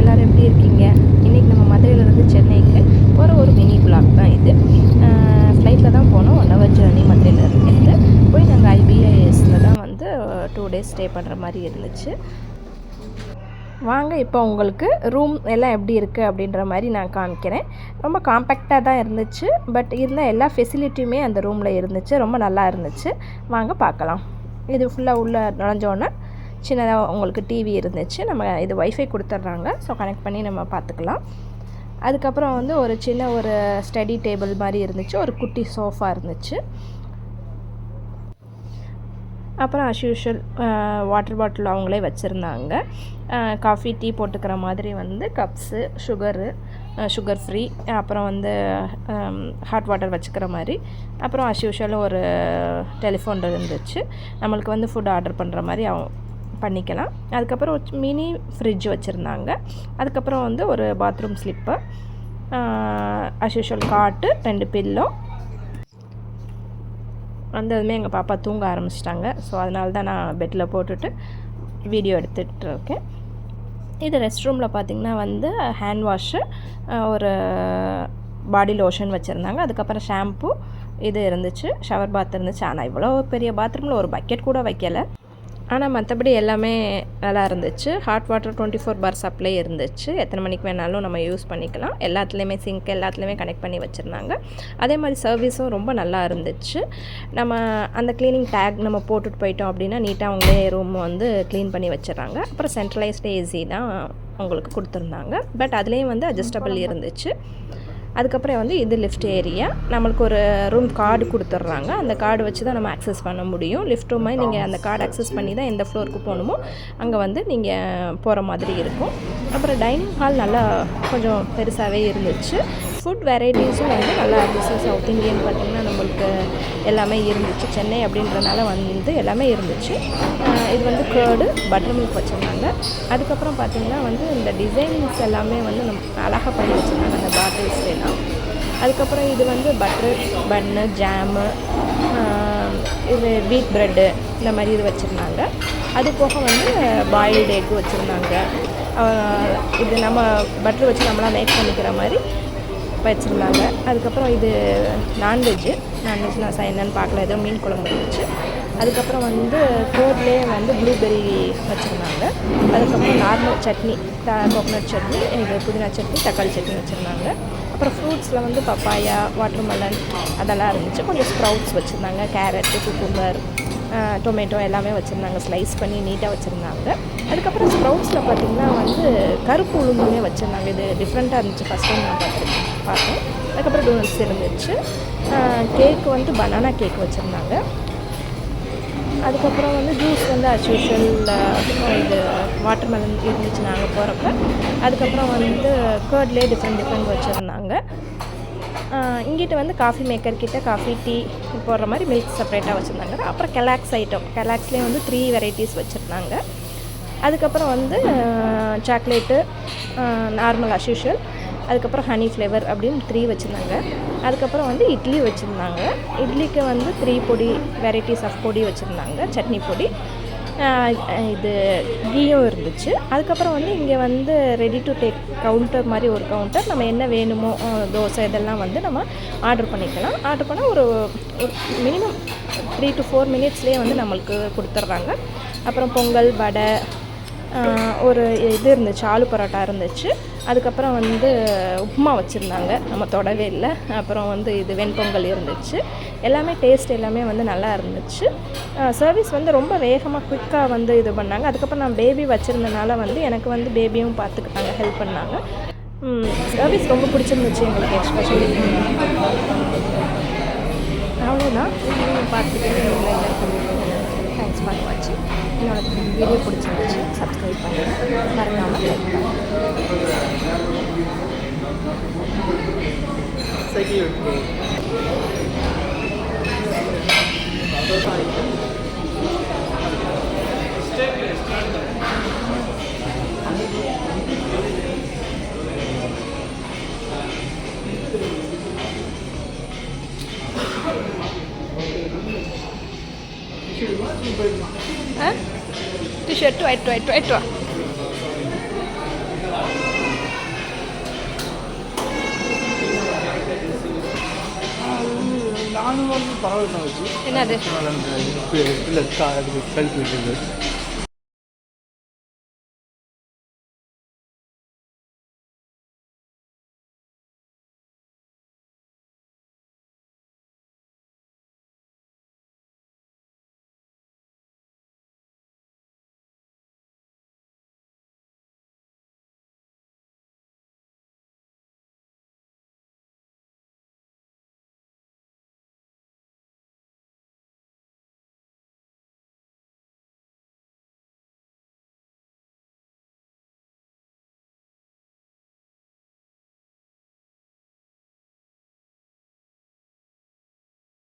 எல்லோரும் எப்படி இருக்கீங்க? இன்றைக்கி நம்ம மதுரையிலேருந்து சென்னைக்கு போகிற ஒரு மினி பிளாக் தான் இது. ஃப்ளைட்டில் தான் போனோம். ஒன் ஹவர் ஜேர்னி மதுரையிலேருந்து போய் நாங்கள் ஐபிஐஎஸில் தான் வந்து டூ டேஸ் ஸ்டே பண்ணுற மாதிரி இருந்துச்சு. வாங்க இப்போ உங்களுக்கு ரூம் எல்லாம் எப்படி இருக்குது அப்படின்ற மாதிரி நான் காமிக்கிறேன். ரொம்ப காம்பேக்டாக தான் இருந்துச்சு. பட் இருந்த எல்லா ஃபெசிலிட்டியுமே அந்த ரூமில் இருந்துச்சு. ரொம்ப நல்லா இருந்துச்சு. வாங்க பார்க்கலாம். இது ஃபுல்லாக உள்ளே நுழைஞ்சோன்னே சின்னதாக உங்களுக்கு டிவி இருந்துச்சு நம்ம இது ஒய்ஃபை கொடுத்துட்றாங்க. ஸோ கனெக்ட் பண்ணி நம்ம பார்த்துக்கலாம். அதுக்கப்புறம் வந்து ஒரு சின்ன ஒரு ஸ்டடி டேபிள் மாதிரி இருந்துச்சு. ஒரு குட்டி சோஃபா இருந்துச்சு. அப்புறம் அஸ் யூஷுவல் வாட்டர் பாட்டில் அவங்களே வச்சுருந்தாங்க. காஃபி டீ போட்டுக்கிற மாதிரி வந்து கப்ஸு சுகரு சுகர் ஃப்ரீ அப்புறம் வந்து ஹாட் வாட்டர் வச்சுக்கிற மாதிரி. அப்புறம் அஸ் யூஷுவல் ஒரு டெலிஃபோன் இருந்துச்சு. நம்மளுக்கு வந்து ஃபுட் ஆர்டர் பண்ணுற மாதிரி அவ பண்ணிக்கலாம். அதுக்கப்புறம் மினி ஃப்ரிட்ஜ் வச்சுருந்தாங்க. அதுக்கப்புறம் வந்து ஒரு பாத்ரூம் ஸ்லிப்பர் அஸ் யூஷுவல் காட்டு ரெண்டு பில்லோ வந்ததுமே எங்கள் பாப்பா தூங்க ஆரம்பிச்சிட்டாங்க. ஸோ அதனால தான் நான் பெட்டில் போட்டுட்டு வீடியோ எடுத்துகிட்டு இருக்கேன். இது ரெஸ்ட் ரூமில் பார்த்திங்கன்னா வந்து ஹேண்ட் வாஷு ஒரு பாடி லோஷன் வச்சுருந்தாங்க. அதுக்கப்புறம் ஷாம்பு இது இருந்துச்சு. ஷவர் பாத் இருந்துச்சு. ஆனால் இவ்வளோ பெரிய பாத்ரூமில் ஒரு பக்கெட் கூட வைக்கலை. ஆனால் மற்றபடி எல்லாமே நல்லா இருந்துச்சு. ஹாட் வாட்டர் டுவெண்ட்டி ஃபோர் பார் சப்ளை இருந்துச்சு. எத்தனை மணிக்கு வேணாலும் நம்ம யூஸ் பண்ணிக்கலாம். எல்லாத்துலேயுமே சிங்க் எல்லாத்துலேயுமே கனெக்ட் பண்ணி வச்சுருந்தாங்க. அதே மாதிரி சர்வீஸும் ரொம்ப நல்லா இருந்துச்சு. நம்ம அந்த க்ளீனிங் டேக் நம்ம போட்டுட்டு போயிட்டோம் அப்படின்னா நீட்டாக அவங்களே ரூம் வந்து க்ளீன் பண்ணி வச்சிடறாங்க. அப்புறம் சென்ட்ரலைஸ்டு ஏசி தான் அவங்களுக்கு கொடுத்துருந்தாங்க. பட் அதுலேயும் வந்து அட்ஜஸ்டபிள் இருந்துச்சு. அதுக்கப்புறம் வந்து இது லிஃப்ட் ஏரியா நம்மளுக்கு ஒரு ரூம் கார்டு கொடுத்துட்றாங்க. அந்த கார்டு வச்சு தான் நம்ம ஆக்சஸ் பண்ண முடியும். லிஃப்ட் ரூமை நீங்கள் அந்த கார்டு அக்சஸ் பண்ணி தான் எந்த ஃப்ளோருக்கு போகணுமோ அங்கே வந்து நீங்கள் போகிற மாதிரி இருக்கும். அப்புறம் டைனிங் ஹால் நல்லா கொஞ்சம் பெருசாகவே இருந்துச்சு. ஃபுட் வெரைட்டிஸும் வந்து நல்லா இருந்துச்சு. சவுத் இந்தியன் பார்த்திங்கன்னா நம்மளுக்கு எல்லாமே இருந்துச்சு. சென்னை அப்படின்றனால வந்து எல்லாமே இருந்துச்சு. இது வந்து கேர்டு பட்டர் மில்க் வச்சுருந்தாங்க. அதுக்கப்புறம் பார்த்திங்கன்னா வந்து இந்த டிசைன்ஸ் எல்லாமே வந்து நம்ம அழகாக பண்ணி வச்சுருந்தாங்க. அந்த பாட்டில்ஸ்லாம் அதுக்கப்புறம் இது வந்து பட்டர் பன்னு ஜாமு இது வீட் ப்ரெட்டு இந்த மாதிரி இது வச்சுருந்தாங்க. அது போக வந்து பாயில்டு எக் வச்சுருந்தாங்க. இது நம்ம பட்டர் வச்சு நம்மளாம் மேக் பண்ணிக்கிற மாதிரி வச்சுருந்தாங்க அதுக்கப்புறம் இது நான்வெஜ்ஜு நான்வெஜ் நான் என்னன்னு பார்க்கல. ஏதோ மீன் குழம்பு இருந்துச்சு. அதுக்கப்புறம் வந்து கோட்லேயே வந்து ப்ளூபெர்ரி வச்சுருந்தாங்க. அதுக்கப்புறம் normal chutney the coconut chutney இது புதினா சட்னி தக்காளி சட்னி வச்சுருந்தாங்க. அப்புறம் ஃப்ரூட்ஸில் வந்து பப்பாயா வாட்டர்மெலன் அதெல்லாம் இருந்துச்சு. கொஞ்சம் ஸ்ப்ரவுட்ஸ் வச்சுருந்தாங்க. கேரட்டு குக்கும்பர் டொமேட்டோ எல்லாமே வச்சுருந்தாங்க. ஸ்லைஸ் பண்ணி நீட்டாக வச்சுருந்தாங்க. அதுக்கப்புறம் ஸ்ப்ரவுட்ஸில் பார்த்திங்கன்னா வந்து கருப்பு உளுந்துமே வச்சுருந்தாங்க. இது டிஃப்ரெண்ட்டாக இருந்துச்சு. ஃபஸ்ட் டைம் நான் பார்த்துருக்கேன் பார்த்தேன். அதுக்கப்புறம் டோனட்ஸ் இருந்துச்சு. கேக்கு வந்து பனானா கேக் வச்சுருந்தாங்க. அதுக்கப்புறம் வந்து ஜூஸ் வந்து அஸ் யூஷுவல் இது வாட்டர்மெலன் இருந்துச்சு. நாங்கள் போகிறப்ப அதுக்கப்புறம் வந்து கேர்ட்லேயே டிஃப்ரெண்ட் டிஃப்ரெண்ட் வச்சுருந்தாங்க. இங்கிட்ட வந்து காஃபி மேக்கர் கிட்ட காஃபி டீ போடுற மாதிரி மில்க் செப்பரேட்டாக வச்சுருந்தாங்க. அப்புறம் கெலாக்ஸ் ஐட்டம் கெலாக்ஸ்லேயே வந்து த்ரீ வெரைட்டிஸ் வச்சுருந்தாங்க. அதுக்கப்புறம் வந்து சாக்லேட்டு நார்மல் அஸ்யூஷுவல் அதுக்கப்புறம் ஹனி ஃப்ளேவர் அப்படின்னு த்ரீ வச்சுருந்தாங்க. அதுக்கப்புறம் வந்து இட்லி வச்சுருந்தாங்க. இட்லிக்கு வந்து த்ரீ பொடி வெரைட்டிஸ் ஆஃப் பொடி வச்சுருந்தாங்க. சட்னி பொடி. இது கீயும் இருந்துச்சு. அதுக்கப்புறம் வந்து இங்கே வந்து ரெடி டு டேக் கவுண்டர் மாதிரி ஒரு கவுண்டர் நம்ம என்ன வேணுமோ தோசை இதெல்லாம் வந்து நம்ம ஆர்டர் பண்ணிக்கலாம். ஆர்டர் பண்ணால் ஒரு மினிமம் த்ரீ டு ஃபோர் மினிட்ஸ்லேயே வந்து நம்மளுக்கு கொடுத்துட்றாங்க அப்புறம் பொங்கல் வடை ஒரு இது இருந்துச்சு ஆலு பரோட்டா இருந்துச்சு. அதுக்கப்புறம் வந்து உப்புமா வச்சுருந்தாங்க. நம்ம தொடவே இல்லை. அப்புறம் வந்து இது வெண்பொங்கல் இருந்துச்சு. எல்லாமே டேஸ்ட் எல்லாமே வந்து நல்லா இருந்துச்சு. சர்வீஸ் வந்து ரொம்ப வேகமாக குயிக்காக வந்து இது பண்ணாங்க. அதுக்கப்புறம் நான் பேபி வச்சுருந்தனால வந்து எனக்கு வந்து பேபியும் பார்த்துக்கிட்டாங்க. ஹெல்ப் பண்ணாங்க. சர்வீஸ் ரொம்ப பிடிச்சிருந்துச்சு எங்களுக்கு எக்ஸ்பெஷலி அவ்வளோதான் பார்த்துக்கிட்டு தேங்க்ஸ் ஃபார் வாட்சிங் என்னோட வீடியோ பிடிச்சிருந்துச்சு. 갑자기 이렇게 T-shirt tuai tuai tuai. ராணுவம் பரவாயில்ல வச்சு என்னது? இல்லை கல்வி